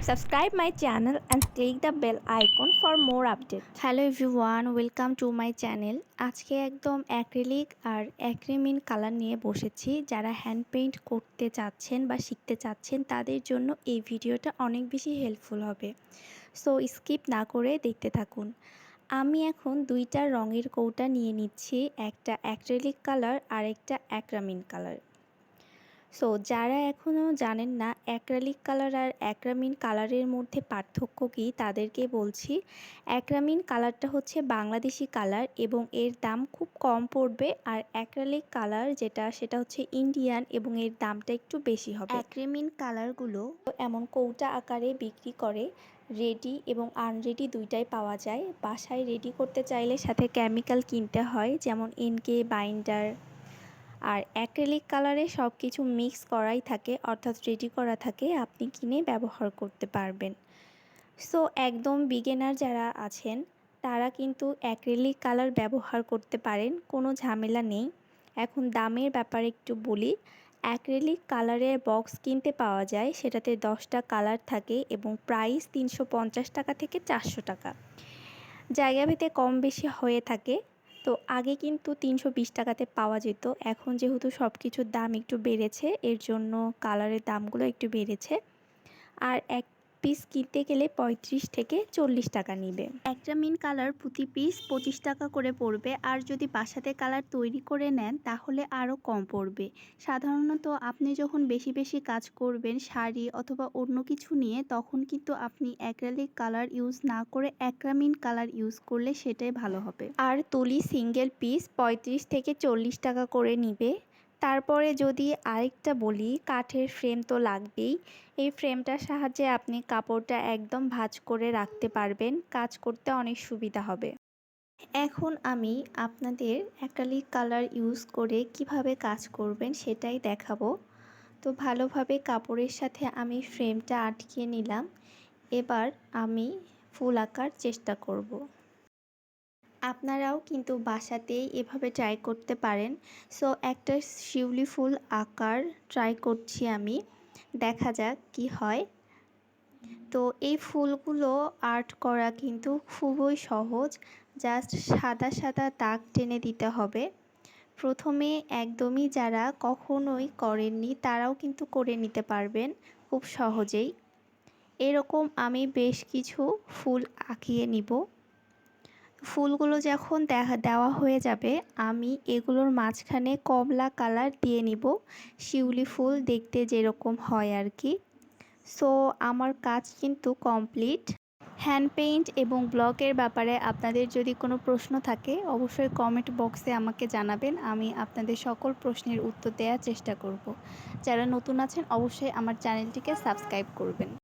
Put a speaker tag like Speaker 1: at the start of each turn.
Speaker 1: Subscribe my channel and click the bell icon for more updates.
Speaker 2: Hello everyone welcome to my channel আজকে একদম acrylic আর অ্যাক্রিমিন colour নিয়ে বসেছি। যারা hand paint করতে চাচ্ছেন বা শিখতে চাচ্ছেন, তাদের জন্য এই ভিডিওটা অনেক বেশি হেল্পফুল হবে। সো স্কিপ না করে দেখতে থাকুন। আমি এখন দুইটা রঙের কৌটা নিয়ে নিচ্ছি। একটা অ্যাক্রিলিক কালার আর একটা অ্যাক্রামিন কালার সো যারা এখনও জানেন না অ্যাক্রালিক কালার আর অ্যাক্রামিন কালারের মধ্যে পার্থক্য কী তাদেরকে বলছি অ্যাক্রামিন কালারটা হচ্ছে বাংলাদেশি কালার এবং এর দাম খুব কম পড়বে আর অ্যাক্রালিক কালার যেটা সেটা হচ্ছে ইন্ডিয়ান এবং এর দামটা একটু বেশি হবে। অ্যাক্রিমিন কালারগুলো এমন কৌটা আকারে বিক্রি করে রেডি এবং আনরেডি দুইটাই পাওয়া যায়। বাসায় রেডি করতে চাইলে সাথে কেমিক্যাল কিনতে হয় যেমন এনকে বাইন্ডার আর অ্যাক্রেলিক কালারে সব কিছু মিক্স করাই থাকে, অর্থাৎ রেডি করা থাকে, আপনি কিনে ব্যবহার করতে পারবেন। সো একদম বিগেনার যারা আছেন, তারা কিন্তু অ্যাক্রেলিক কালার ব্যবহার করতে পারেন, কোনো ঝামেলা নেই। এখন দামের ব্যাপারে একটু বলি অ্যাক্রেলিক কালারের বক্স কিনতে পাওয়া যায়, সেটাতে দশটা কালার থাকে এবং প্রাইস তিনশো পঞ্চাশ টাকা থেকে চারশো টাকা। জায়গা ভেদে কম বেশি হয়ে থাকে তো আগে কিন্তু তিনশো বিশ টাকাতে পাওয়া যেত। এখন যেহেতু সব কিছুর দাম একটু বেড়েছে, এর জন্য কালারের দামগুলো একটু বেড়েছে। আর এক পিস কিনতে গেলে পঁয়ত্রিশ থেকে চল্লিশ টাকা নিবে। একটা মিন কালার প্রতি পিস পঁচিশ টাকা করে পড়বে আর যদি বাসাতে কালার তৈরি করে নেন তাহলে আরও কম পড়বে। সাধারণত আপনি যখন বেশি বেশি কাজ করবেন শাড়ি অথবা অন্য কিছু নিয়ে তখন কিন্তু আপনি অ্যাক্রালিক কালার ইউজ না করে অ্যাক্রামিন কালার ইউজ করলে সেটাই ভালো হবে। আর তুলি সিঙ্গেল পিস পঁয়ত্রিশ থেকে চল্লিশ টাকা করে নিবে। তারপরে যদি আরেকটা বলি, কাঠের ফ্রেম তো লাগবেই। এই ফ্রেমটার সাহায্যে আপনি কাপড়টা একদম ভাঁজ করে রাখতে পারবেন, কাজ করতে অনেক সুবিধা হবে। এখন আমি আপনাদের অ্যাক্রালিক কালার ইউজ করে কীভাবে কাজ করবেন সেটাই দেখাবো। তো ভালোভাবে কাপড়ের সাথে আমি ফ্রেমটা আটকে নিলাম। এবার আমি ফুল আঁকার চেষ্টা করব। আপনারাও কিন্তু বাসাতেই এভাবে ট্রাই করতে পারেন। সো একটা শিউলি ফুল আঁকার ট্রাই করছি আমি। দেখা যাক কি হয়। তো, এই ফুলগুলো আর্ট করা কিন্তু খুবই সহজ। জাস্ট সাদা সাদা দাগ টেনে দিতে হবে। প্রথমে একদমই যারা কখনোই করেননি, তারাও কিন্তু করে নিতে পারবেন খুব সহজেই। এরকম আমি বেশ কিছু ফুল আঁকিয়ে নিব। ফুলগুলো যখন দেখা দেওয়া হয়ে যাবে, আমি এগুলোর মাঝখানে কমলা কালার দিয়ে নিব। শিউলি ফুল দেখতে যেরকম হয় আর কি। সো, আমার কাজ কিন্তু কমপ্লিট। হ্যান্ড পেইন্ট এবং ব্লকের ব্যাপারে আপনাদের যদি কোনো প্রশ্ন থাকে, অবশ্যই কমেন্ট বক্সে আমাকে জানাবেন। আমি আপনাদের সকল প্রশ্নের উত্তর দেওয়ার চেষ্টা করব। যারা নতুন আছেন, অবশ্যই আমার চ্যানেলটিকে সাবস্ক্রাইব করবেন।